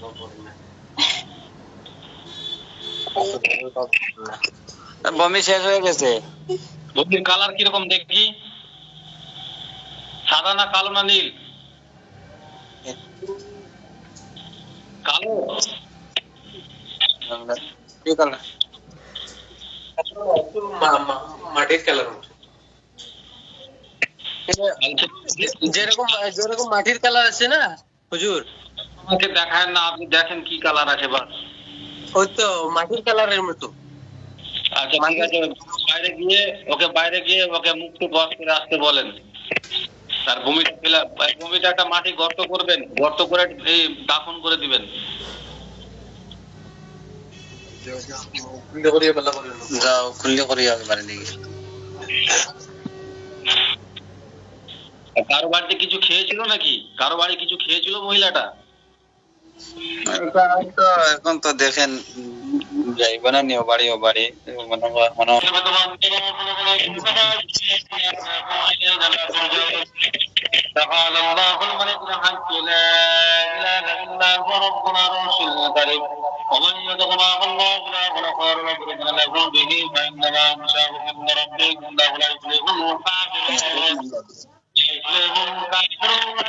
বমি শেষ হয়ে গেছে। বমির কালার কীরকম দেখি? সাদা না কালো না নীল? কালো? কি কালার? মাটির কালার যেরকম যেরকম মাটির কালার আছে না হুজুর? আমাকে দেখায় না আপনি দেখেন কি কালার আছে বা ওই তো মাটির কালারের মতো। আচ্ছা ঠিক আছে বাইরে গিয়ে ওকে বাইরে গিয়ে ওকে মুক্ত বস করে আসতে বলেন। তার ভূমিটা ফেলা ভূমিটা একটা মাটি গর্ত করবেন গর্ত করে এই দাফন করে দিবেন। যাও খুললে কারও বাড়িতে কিছু খেয়েছিল নাকি? কারও বাড়ি কিছু খেয়েছিল মহিলাটা? এখন তো এখন তো দেখেন যাইব না নিও বাড়ি ও বাড়ি মনে হয়- মনে হয়- تعالى الله الملك الحق لا اله الا هو ربنا العرش الكريم ومن يدع مع الله اله اخر نضرب له به فانما يشاء عند ربك انه لا يفلح الكافرون لا يفلح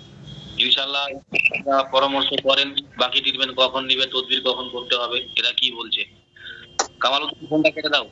ইনশাল্লাহ পরামর্শ করেন, বাকি ট্রিটমেন্ট কখন নিবে, তদবির কখন করতে হবে, এরা কি বলছে? কামাল ফোনটা কেটে দাও।